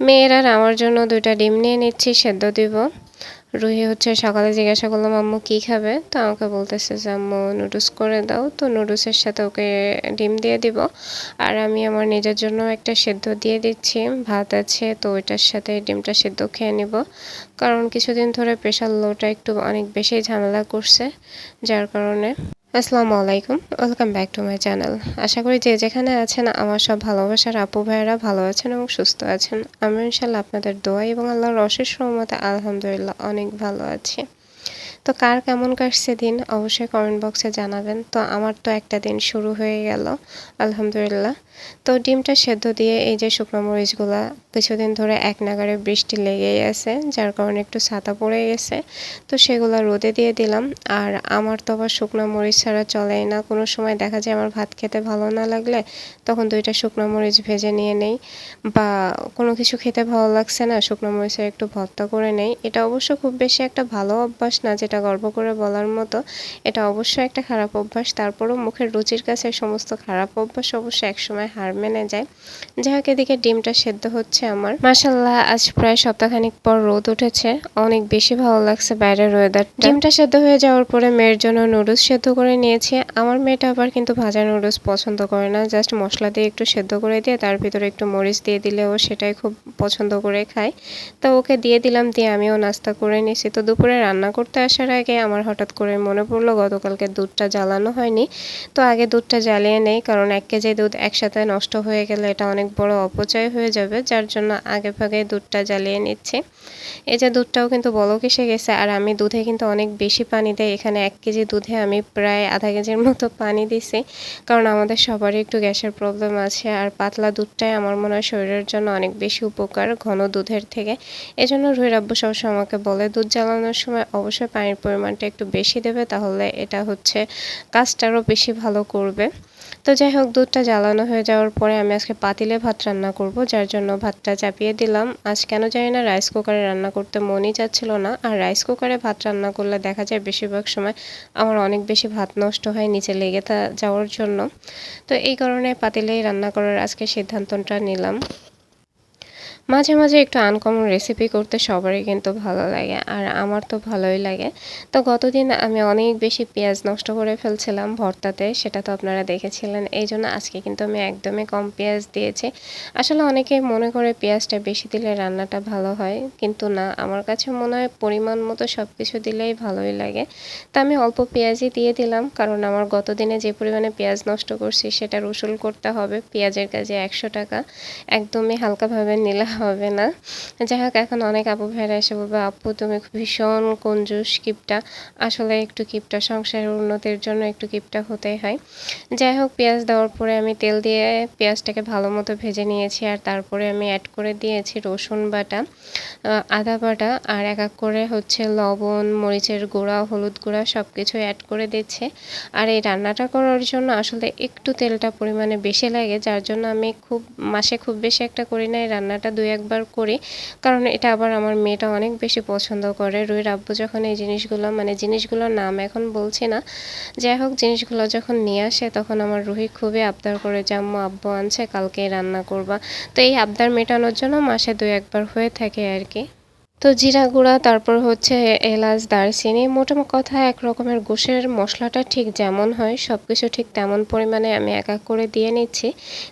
মেয়ের আর আমার জন্য দুইটা ডিম নিয়ে নিচ্ছি, সেদ্ধ দিব। রুহি হচ্ছে সকালে জিজ্ঞাসা করলাম আম্মু কী খাবে? তো আমাকে বলতেছে যে, আম্মু নুডলস করে দাও। তো নুডলসের সাথে ওকে ডিম দিয়ে দিব। আর আমি আমার নিজের জন্য একটা সেদ্ধ দিয়ে দিচ্ছি। ভাত আছে, তো ওইটার সাথে ডিমটা সেদ্ধ খেয়ে নিব। কারণ কিছুদিন ধরে প্রেশার লোটা একটু অনেক বেশি ঝামেলা করছে, যার কারণে আসসালামু আলাইকুম। Welcome back to my channel আশা করি যে যেখানে আছেন আমার সব ভালোবাসার আপু ভাইয়েরা ভালো আছেন এবং সুস্থ আছেন। আমি ইনশাল্লাহ আপনাদের দোয়া এবং আল্লাহর অশেষ রহমতে আলহামদুলিল্লাহ অনেক ভালো আছি। তো কার কেমন কাটছে দিন? অবশ্যই কমেন্ট বক্সে জানাবেন। তো আমার তো একটা দিন শুরু হয়ে গেল। আলহামদুলিল্লাহ। তো ডিমটা সেদ্ধ দিয়ে এই যে শুকনো মরিচগুলা কিছুদিন ধরে এক নাগারে বৃষ্টি লেগেই আছে, যার কারণে একটু ছাতা পড়ে গেছে। তো সেগুলো রোদে দিয়ে দিলাম। আর আমার তো আবার শুকনো মরিচ ছাড়া চলেই না। কোনো সময় দেখা যায় আমার ভাত খেতে ভালো না লাগলে তখন দুইটা শুকনো মরিচ ভেজে নিয়ে নেই। বা কোনো কিছু খেতে ভালো লাগছে না, শুকনো মরিচের একটু ভর্তা করে নেই। এটা অবশ্য খুব বেশি একটা ভালো অভ্যাস না, যেটা গর্ব করে বলার মতো। এটা অবশ্যই একটা খারাপ অভ্যাস। তারপরও মুখের রুচির কাছে সমস্ত খারাপ অভ্যাস অবশ্য একসময় হার মেনে যায়। যাই হোক, এদিকে ডিমটা সেদ্ধ হচ্ছে আমার। মাসাল্লাহ আজ প্রায় সপ্তাহখানিক পর রোদ উঠেছে। অনেক বেশি ভালো লাগছে বাইরের ওয়েদার ডিমটা সেদ্ধ হয়ে যাওয়ার পরে মেয়ের জন্য নুডলস সেদ্ধ করে নিয়েছি। আমার মেয়েটা আবার কিন্তু ভাজা নুডলস পছন্দ করে না। জাস্ট মশলা দিয়ে একটু সেদ্ধ করে দিয়ে, তার ভিতরে একটু মরিচ দিয়ে দিলে ও সেটাই খুব পছন্দ করে খায়। তো ওকে দিয়ে দিলাম, দিয়ে আমিও নাস্তা করে নিয়েছি তো দুপুরে রান্না করতে আসার আগে আমার হঠাৎ করে মনে পড়ল, গতকালকে দুধটা জ্বালানো হয়নি। তো আগে দুধটা জ্বালিয়ে নেই, কারণ এক কেজি দুধ একসাথে নষ্ট হয়ে গেলে এটা অনেক বড় অপচয় হয়ে যাবে, যার জন্য আগে ভাগে দুধটা জ্বালিয়ে নিচ্ছি। এই যে দুধটাও কিন্তু বলক এসে গেছে, আর আমি দুধে কিন্তু অনেক বেশি পানি দেয় এখানে এক কেজি দুধে আমি প্রায় আধা কেজির মতো পানি দিছি, কারণ আমাদের সবারই একটু গ্যাসের প্রবলেম আছে, আর পাতলা দুধটাই আমার মনে হয় শরীরের জন্য অনেক বেশি উপকার ঘন দুধের থেকে। এজন্য রুহির আব্বু সবসময় আমাকে বলে, দুধ জ্বালানোর সময় অবশ্যই পানির পরিমাণটা একটু বেশি দেবে, তাহলে এটা হচ্ছে কাজটারও বেশি ভালো করবে। তো যাই হোক, দুধটা জ্বালানো হয়ে যাওয়ার পরে আমি আজকে পাতিলে ভাত রান্না করব, যার জন্য ভাতটা চাপিয়ে দিলাম। আজ কেন জানি না রাইস কুকারে রান্না করতে মনই যাচ্ছিল না। আর রাইস কুকারে ভাত রান্না করলে দেখা যায় বেশিরভাগ সময় আমার অনেক বেশি ভাত নষ্ট হয় নিচে লেগে যাওয়ার জন্য। তো এই কারণে পাতিলেই রান্না করার আজকে সিদ্ধান্তটা নিলাম। মাঝে মাঝে একটু আনকমন রেসিপি করতে সবারই কিন্তু ভালো লাগে আর আমার তো ভালোই লাগে। তো গতদিন আমি অনেক বেশি পেঁয়াজ নষ্ট করে ফেলছিলাম ভর্তাতে, সেটা তো আপনারা দেখেছিলেন। এই জন্য আজকে কিন্তু আমি একদমই কম পেঁয়াজ দিয়েছি। আসলে অনেকে মনে করে পেঁয়াজটা বেশি দিলে রান্নাটা ভালো হয়, কিন্তু না। আমার কাছে মনে হয় পরিমাণ মতো সব কিছু দিলেই ভালোই লাগে। তা আমি অল্প পেঁয়াজই দিয়ে দিলাম, কারণ আমার গত দিনে যে পরিমাণে পেঁয়াজ নষ্ট করছি সেটা রসুল করতে হবে। পেঁয়াজের কাজে একশো টাকা, একদমই হালকাভাবে নিলে হবে না। যাই হোক এখন অনেক আপু ভাইরা এসে বলবে, আপু, তুমি ভীষণ কঞ্জুস কিপটা। আসলে একটু কিপটা, সংসারের উন্নতির জন্য একটু কিপটা হতেই হয়। যাই হোক পেঁয়াজ দেওয়ার পরে আমি তেল দিয়ে পেঁয়াজটাকে ভালো মতো ভেজে নিয়েছি আর তারপরে আমি অ্যাড করে দিয়েছি রসুন বাটা আদা বাটা আর এক এক করে হচ্ছে লবণ, মরিচের গুঁড়া, হলুদ গুঁড়া সব কিছু অ্যাড করে দিচ্ছে। আর এই রান্নাটা করার জন্য আসলে একটু তেলটা পরিমাণে বেশি লাগে, যার জন্য আমি খুব, মাসে খুব বেশি একটা করি না, এই রান্নাটা দুই একবার করি। কারণ এটা আবার আমার মেয়েটা অনেক বেশি পছন্দ করে। রুই আব্বু যখন এই জিনিসগুলো মানে জিনিসগুলোর নাম এখন বলছি না, যাই হোক জিনিসগুলো যখন নিয়ে আসে তখন আমার রুহি খুবই আবদার করে যে, আম্মু, আব্বু আনছে, কালকেই রান্না করবা। তো এই আবদার মেটানোর জন্য মাসে দু একবার হয়ে থাকে আর কি। তো জিরা গুঁড়া, তারপর হচ্ছে এলাচ, দারচিনি, মোটামুটি কথা এক রকমের গোশের মশলাটা ঠিক যেমন হয় সব কিছু ঠিক তেমন পরিমাণে আমি এক এক করে দিয়ে নিচ্ছি।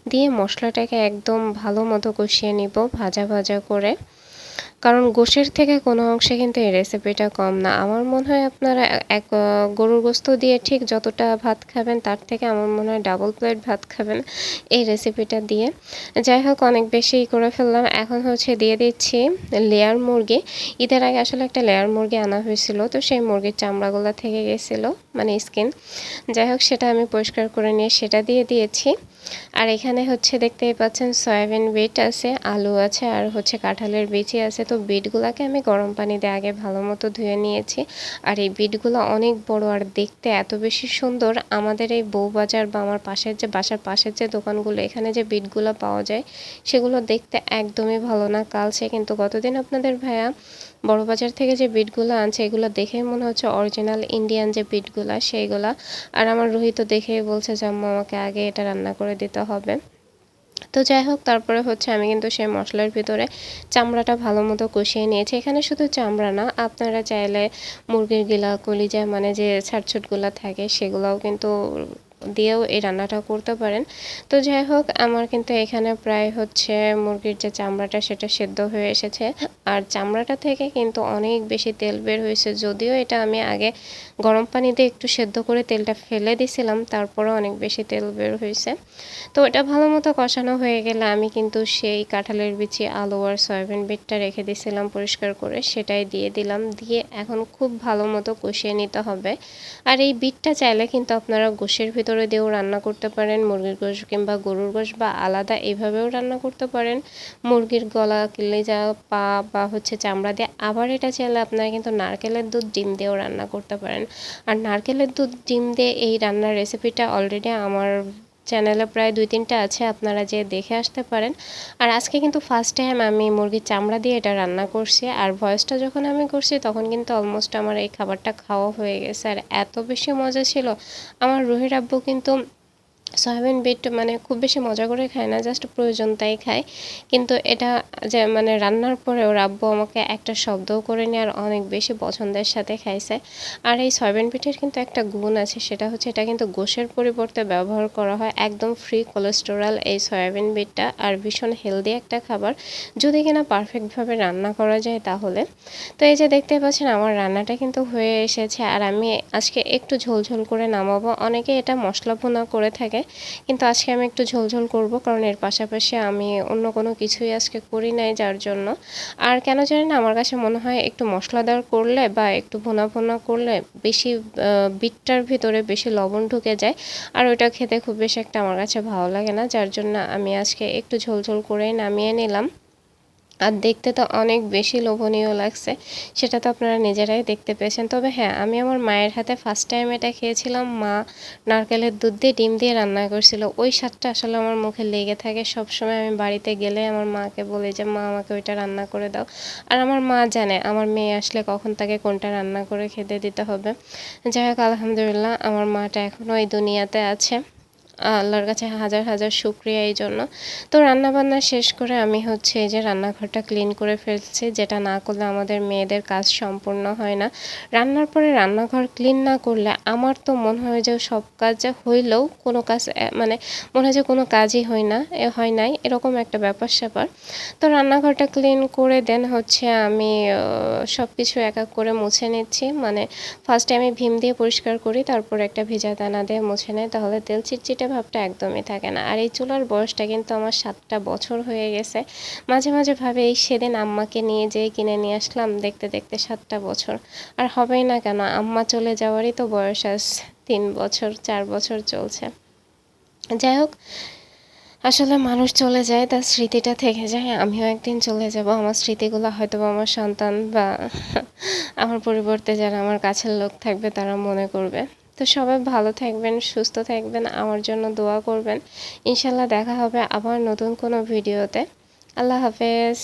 দিয়ে মশলাটাকে একদম ভালো মতো কষিয়ে নিব ভাজা ভাজা করে। কারণ গোশের থেকে কোনো অংশে কিন্তু এই রেসিপিটা কম না। আমার মনে হয় আপনারা এক গরুর গোস্ত দিয়ে ঠিক যতটা ভাত খাবেন তার থেকে আমার মনে হয় ডাবল প্লেট ভাত খাবেন এই রেসিপিটা দিয়ে। যাই হোক, অনেক বেশি করে ফেললাম। এখন হচ্ছে দিয়ে দিচ্ছি লেয়ার মুরগি। ঈদের আগে আসলে একটা লেয়ার মুরগি আনা হয়েছিল, তো সেই মুরগির চামড়াগুলো থেকে গেছিল মানে স্কিন যাই হোক, সেটা আমি পরিষ্কার করে নিয়ে সেটা দিয়ে দিয়েছি। আর এখানে হচ্ছে দেখতেই পাচ্ছেন সয়াবিন বিট আছে, আলু আছে, আর হচ্ছে কাঁঠালের বিচি আছে। তো বিটগুলোকে আমি গরম পানি দিয়ে আগে ভালো মতো ধুয়ে নিয়েছি। আর এই বিটগুলো অনেক বড় আর দেখতে এত বেশি সুন্দর। আমাদের এই বউবাজার বা আমার পাশের যে বাসার পাশের যে দোকানগুলো, এখানে যে বিটগুলো পাওয়া যায়, সেগুলো দেখতে একদমই ভালো না কালছে কিন্তু গতদিন আপনাদের ভাইয়া বড় বাজার থেকে যে বিটগুলো আনছে, এগুলো দেখে মনে হচ্ছে অরিজিনাল ইন্ডিয়ান যে বিটগুলো সেইগুলা। আর আমার রোহিত দেখেই বলছে যে, আম্মু, আমাকে আগে এটা রান্না করে দিতে হবে। তো যাই হোক, তারপরে হচ্ছে আমি কিন্তু সেই মশলার ভিতরে চামড়াটা ভালো মতো কষিয়ে নিয়েছি। এখানে শুধু চামড়া না, আপনারা চাইলে মুরগির গিলা কলিজা মানে যে ছাটছুটগুলো থাকে, সেগুলোও কিন্তু দিয়েও এই রান্নাটা করতে পারেন। তো যাই হোক, আমার কিন্তু এখানে প্রায় হচ্ছে মুরগির যে চামড়াটা, সেটা সেদ্ধ হয়ে এসেছে। আর চামড়াটা থেকে কিন্তু অনেক বেশি তেল বের হয়েছে। যদিও এটা আমি আগে গরম পানিতে একটু সেদ্ধ করে তেলটা ফেলে দিছিলাম তারপরে অনেক বেশি তেল বের হয়েছে। তো এটা ভালো মতো কষানো হয়ে গেলে আমি কিন্তু সেই কাঁঠালের বিচি, আলু আর সয়াবিন বিটটা রেখে দিয়েছিলাম পরিষ্কার করে, সেটাই দিয়ে দিলাম। দিয়ে এখন খুব ভালো মতো কষিয়ে নিতে হবে। আর এই বিটটা চাইলে কিন্তু আপনারা গোশের ভিতরে দিয়েও রান্না করতে পারেন, মুরগির গোশ কিংবা গরুর গোশ বা আলাদা এইভাবেও রান্না করতে পারেন। মুরগির গলা যা পা বা হচ্ছে চামড়া দিয়ে আবার এটা চাইলে আপনারা কিন্তু নারকেলের দুধ, ডিম দিয়েও রান্না করতে পারেন। আর নারকেলের দুধ, ডিম দিয়ে এই রান্নার রেসিপিটা অলরেডি আমার চ্যানেলে প্রায় দুই, তিনটা আছে, আপনারা যে দেখে আসতে পারেন। আর আজকে কিন্তু ফার্স্ট টাইম আমি মুরগির চামড়া দিয়ে এটা রান্না করছি। আর ভয়েসটা যখন আমি করছি, তখন কিন্তু অলমোস্ট আমার এই খাবারটা খাওয়া হয়ে গেছে। আর এত বেশি মজা ছিল। আমার রুহির আব্বু কিন্তু সয়াবিন বিট মানে খুব বেশি মজা করে খায় না, জাস্ট প্রয়োজন তাই খায়। কিন্তু এটা যে মানে রান্নার পরে ওর আব্বু আমাকে একটা শব্দও করে নিয়ে আর অনেক বেশি পছন্দের সাথে খাইছে। আর এই সয়াবিন পিঠের কিন্তু একটা গুণ আছে, সেটা হচ্ছে এটা কিন্তু গোশের পরিবর্তে ব্যবহার করা হয় একদম ফ্রি কোলেস্টেরল এই সয়াবিন বিটটা আর ভীষণ হেলদি একটা খাবার। যদি কিনা পারফেক্টভাবে রান্না করা যায় তাহলে। তো এই যে দেখতে পাচ্ছেন আমার রান্নাটা কিন্তু হয়ে এসেছে আর আমি আজকে একটু ঝোলঝোল করে নামাবো। অনেকে এটা মশলা ভুনা করে থাকে কিন্তু আজকে আমি একটু ঝোলঝোল করব কারণ এর পাশাপাশি আমি অন্য কোনো কিছুই আজকে করি নাই যার জন্য। আর কেন জানি না, আমার কাছে মনে হয় একটু মশলাদার করলে বা একটু ভোনা ভোনা করলে বেশি বিটটার ভিতরে বেশি লবণ ঢুকে যায়। আর ওইটা খেতে খুব বেশি একটা আমার কাছে ভালো লাগে না, যার জন্য আমি আজকে একটু ঝোলঝোল করে নামিয়ে নিলাম। আর দেখতে তো অনেক বেশি লোভনীয় লাগছে। সেটা তো আপনারা নিজেরাই দেখতে পেয়েছেন। তবে হ্যাঁ আমি আমার মায়ের হাতে ফার্স্ট টাইম এটা খেয়েছিলাম। মা নারকেলের দুধ দিয়ে, ডিম দিয়ে রান্না করছিল। ওই স্বাদটা আসলে আমার মুখে লেগে থাকে। সবসময় আমি বাড়িতে গেলে আমার মাকে বলি যে, মা, আমাকে ওইটা রান্না করে দাও। আর আমার মা জানে, আমার মেয়ে আসলে কখন তাকে কোনটা রান্না করে খেতে দিতে হবে। যাই হোক, আলহামদুলিল্লাহ, আমার মাটা এখনও এই দুনিয়াতে আছে। আল্লাহর কাছে হাজার হাজার শুক্রিয়া এই জন্য। তো রান্না বান্না শেষ করে আমি হচ্ছে এই যে রান্নাঘরটা ক্লিন করে ফেলছি, যেটা না করলে আমাদের মেয়েদের কাজ সম্পূর্ণ হয় না। রান্নার পরে রান্নাঘর ক্লিন না করলে আমার তো মনে হয় যে সব কাজ হইলেও কোনো কাজ মানে মনে হয় যে কোনো কাজই হয় না, এ, হয় নাই, এরকম একটা ব্যাপার স্যাপার। তো রান্নাঘরটা ক্লিন করে দেন হচ্ছে আমি সব কিছু এক এক করে মুছে নিচ্ছি। মানে ফার্স্টে আমি ভীম দিয়ে পরিষ্কার করি, তারপর একটা ভেজা দানা দিয়ে মুছে নেয় তাহলে তেল চিটচিটে ভাবটা একদমই থাকে না। আর এই চুলার বয়সটা কিন্তু আমার সাতটা বছর হয়ে গেছে। মাঝে মাঝে ভাবে এই সেদিন আম্মাকে নিয়ে যেয়ে কিনে নিয়ে আসলাম, দেখতে দেখতে সাতটা বছর। আর হবেই না কেন, আম্মা চলে যাওয়ারই তো বয়স আস তিন বছর, চার বছর চলছে। যাই হোক, আসলে মানুষ চলে যায়, তার স্মৃতিটা থেকে যায়। আমিও একদিন চলে যাব, আমার স্মৃতিগুলো হয়তো আমার সন্তান বা আমার পরিবর্তে যারা আমার কাছের লোক থাকবে, তারা মনে করবে। তো সবাই ভালো থাকবেন, সুস্থ থাকবেন, আমার জন্য দোয়া করবেন। ইনশাল্লাহ দেখা হবে আবার নতুন কোনো ভিডিওতে। আল্লাহ হাফেজ।